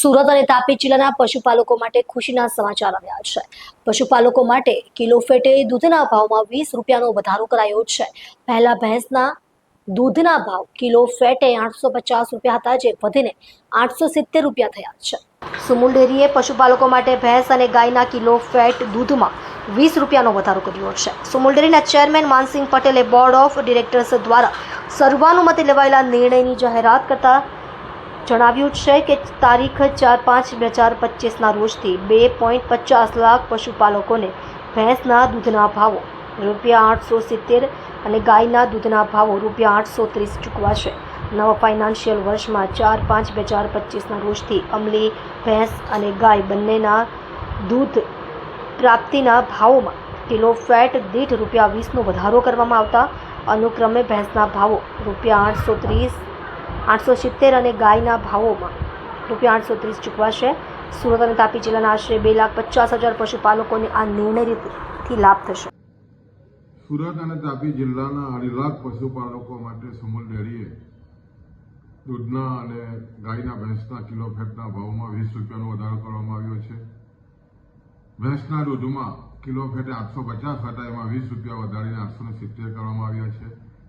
સુરત અને તાપી જિલ્લાના પશુપાલકો માટે ખુશીના સમાચાર આવ્યા છે. પશુપાલકો માટે કિલો ફેટે દૂધના ભાવમાં વીસ રૂપિયાનો વધારો કરાયો છે. પહેલા ભેંસના દૂધના ભાવ કિલો ફેટે આઠસો પચાસ રૂપિયા હતા, જે વધીને આઠસો સિત્તેર રૂપિયા થયા છે. સુમુલ ડેરીએ પશુપાલકો માટે ભેંસ અને ગાયના કિલો ફેટ દૂધમાં વીસ રૂપિયાનો વધારો કર્યો છે. સુમુલ ડેરીના ચેરમેન માનસિંહ પટેલે બોર્ડ ઓફ ડિરેક્ટર્સ દ્વારા સર્વાનુમતે લેવાયેલા નિર્ણયની જાહેરાત કરતા જણાવ્યું છે કે તારીખ ચાર પાંચ બે હજાર પચીસના રોજથી બે પોઈન્ટ પચાસ લાખ પશુપાલકોને ભેંસના દૂધના ભાવો રૂપિયા આઠસો સિત્તેર અને ગાયના દૂધના ભાવો રૂપિયા આઠસો ત્રીસ ચૂકવાશે. નવા ફાઇનાન્શિયલ વર્ષમાં ચાર પાંચ બે હજાર પચીસના રોજથી અમલી ભેંસ અને ગાય બંનેના દૂધ પ્રાપ્તિના ભાવોમાં કિલો ફેટ દીઠ રૂપિયા વીસનો વધારો કરવામાં આવતા. અનુક્રમે ભેંસના ભાવો રૂપિયા આઠસો ત્રીસ આઠસો સિત્તેર અને ગાયના ભાવોમાં. રૂપિયા આઠસો ત્રીસ ચૂકવાશે. સુરત અને તાપી જિલ્લાના આશરે બે લાખ પચાસ હજાર પશુપાલકોને આ નિર્ણયથી લાભ થશે. સુરત અને તાપી જિલ્લાના અઢી લાખ પશુપાલકો માટે સમૂલ ડેરીએ દૂધના અને ગાયના ભેંસના કિલો ફેટના ભાવમાં વીસ રૂપિયાનો વધારો કરવામાં આવ્યો છે. ભેંસના દૂધમાં કિલો ફેટે આઠસો પચાસ હતા એમાં વીસ રૂપિયા વધારીને આઠસો સિત્તેર કરવામાં આવ્યા છે.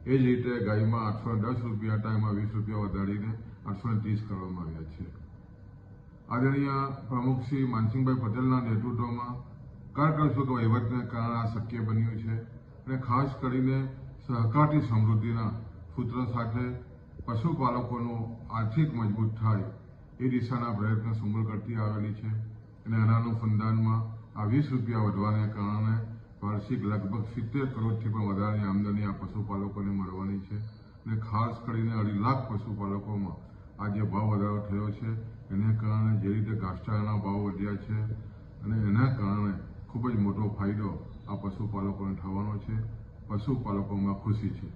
એ જ રીતે ગાયમાં આઠસો દસ રૂપિયા ટાઈમમાં વીસ રૂપિયા વધારીને આઠસો ત્રીસ કરવામાં આવ્યા છે. આદરણીય પ્રમુખ શ્રી માનસિંહભાઈ પટેલના નેતૃત્વમાં કરકસૂત્ર વહીવટને કારણે આ શક્ય બન્યું છે અને ખાસ કરીને સહકારથી સમૃદ્ધિના સૂત્ર સાથે પશુપાલકોનું આર્થિક મજબૂત થાય એ દિશાના પ્રયત્ન સમૂળ કરતી આવેલી છે અને અનુસંધાનમાં આ વીસ રૂપિયા વધવાને કારણે વાર્ષિક લગભગ સિત્તેર કરોડથી પણ વધારાની આમદની આ પશુપાલકોને મળવાની છે અને ખાસ કરીને અઢી લાખ પશુપાલકોમાં આ જે ભાવ વધારો થયો છે, એને કારણે જે રીતે ઘાસચારાના ભાવ વધ્યા છે અને એના કારણે ખૂબ જ મોટો ફાયદો આ પશુપાલકોને થવાનો છે. પશુપાલકોમાં ખુશી છે.